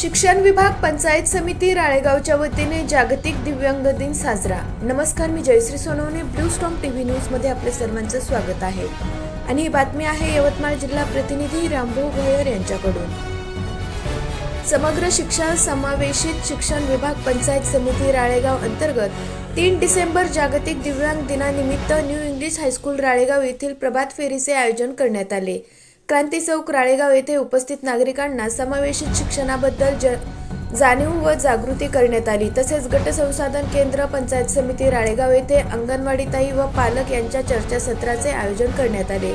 शिक्षण विभाग पंचायत समिती राळेगावच्या वतीने जागतिक दिव्यांग दिन साजरा. नमस्कार मी Jayashree Sonawane Blue Storm TV न्यूजमध्ये आपले सर्वांचं स्वागत आहे. आणि ही बातमी आहे यवतमाळ जिल्हा प्रतिनिधी रामभाऊ भोयर यांच्याकडून. समग्र शिक्षण समावेशित शिक्षण विभाग पंचायत समिती राळेगाव अंतर्गत तीन डिसेंबर जागतिक दिव्यांग दिनानिमित्त न्यू इंग्लिश हायस्कूल राळेगाव येथील प्रभात फेरीचे आयोजन करण्यात आले. क्रांती चौक राळेगाव येथे उपस्थित नागरिकांना समावेशित शिक्षणाबद्दल ज जाणीव व जागृती करण्यात आली. तसेच गट संसाधन केंद्र पंचायत समिती राळेगाव येथे अंगणवाडीताई व पालक यांच्या चर्चासत्राचे आयोजन करण्यात आले.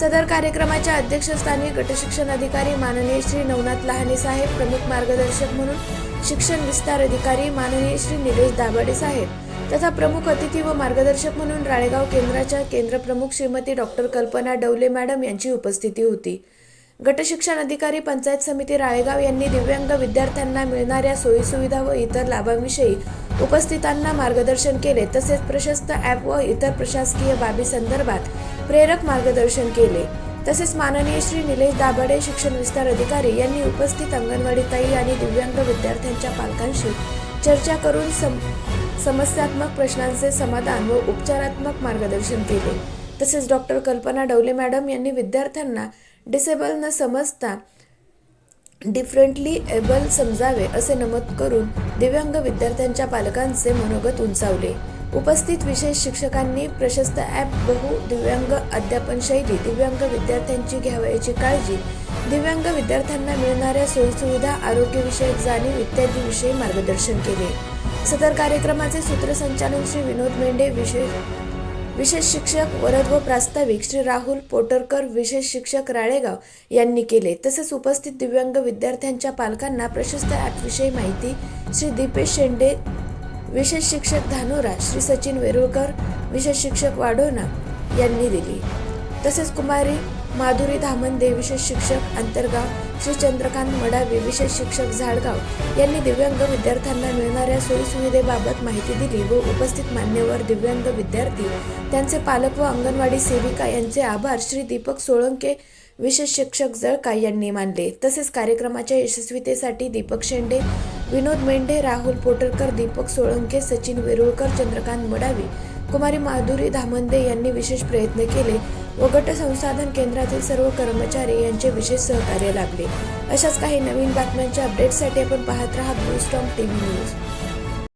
सदर कार्यक्रमाच्या अध्यक्षस्थानी गटशिक्षण अधिकारी माननीय श्री नवनाथ लहाने साहेब प्रमुख मार्गदर्शक म्हणून शिक्षण विस्तार अधिकारी माननीय श्री निलेश दाभाडे साहेब तथा प्रमुख अतिथी व मार्गदर्शक म्हणून राळेगाव केंद्राच्या केंद्रप्रमुख श्रीमती डॉक्टर कल्पना डवले मॅडम यांची उपस्थिती होती. गटशिक्षण अधिकारी पंचायत समिती राळेगाव यांनी दिव्यांग विद्यार्थ्यांना मिळणाऱ्या सोयीसुविधा व इतर लाभांविषयी उपस्थितांना मार्गदर्शन केले तसेच प्रशस्त ॲप व इतर प्रशासकीय बाबी संदर्भात प्रेरक मार्गदर्शन केले. तसेच माननीय श्री निलेश दाभाडे शिक्षण विस्तार अधिकारी यांनी उपस्थित अंगणवाडी ताई आणि दिव्यांग विद्यार्थ्यांच्या पालकांशी चर्चा करून सम समस्यात्मक प्रश्नांचे समाधान व उपचारात्मक मार्गदर्शन केले. तसेच डॉक्टर कल्पना डवले मॅडम यांनी विद्यार्थ्यांना डिसेबल न समजता डिफरंटली एबल समजावे असे नमूद करून दिव्यांग विद्यार्थ्यांच्या पालकांचे मनोगत उंचावले. उपस्थित विशेष शिक्षकांनी प्रशस्त ॲप बहु दिव्यांग अध्यापन शैली दिव्यांग विद्यार्थ्यांची घ्यावयाची काळजी दिव्यांग विद्यार्थ्यांना मिळणाऱ्या सोयीसुविधा आरोग्यविषयक जाणीव इत्यादी विषयी मार्गदर्शन केले. सदर कार्यक्रमाचे सूत्रसंचालन श्री विनोद मेंढे विशेष विशेष शिक्षक वरद व प्रास्ताविक श्री राहुल पोटरकर विशेष शिक्षक राळेगाव यांनी केले. तसेच उपस्थित दिव्यांग विद्यार्थ्यांच्या पालकांना प्रशस्त ॲपविषयी माहिती श्री दीपेश शेंडे विशेष शिक्षक धानोरा श्री सचिन वेरुळकर विशेष शिक्षक वाडोना यांनी दिली. तसेच कुमारी माधुरी धामंदे विशेष शिक्षक अंतर्गाव श्री चंद्रकांत मडावी विशेष शिक्षक झाडगाव यांनी दिव्यांग विद्यार्थ्यांना मिळणाऱ्या सोयीसुविधेबाबत माहिती दिली व उपस्थित मान्यवर दिव्यांग विद्यार्थी त्यांचे पालक व अंगणवाडी सेविका यांचे आभार श्री दीपक सोळंके विशेष शिक्षक जळका यांनी मानले. तसेच कार्यक्रमाच्या यशस्वीतेसाठी दीपक शेंडे विनोद मेंढे राहुल पोटरकर दीपक सोळंके सचिन वेरुळकर चंद्रकांत मडावी कुमारी माधुरी धामंदे यांनी विशेष प्रयत्न केले व गट संसाधन केंद्रातील सर्व कर्मचारी यांचे विशेष सहकार्य लाभले. अशाच काही नवीन बातम्यांच्या अपडेटसाठी आपण पाहत राहा ब्लू स्टॉम टीव्ही न्यूज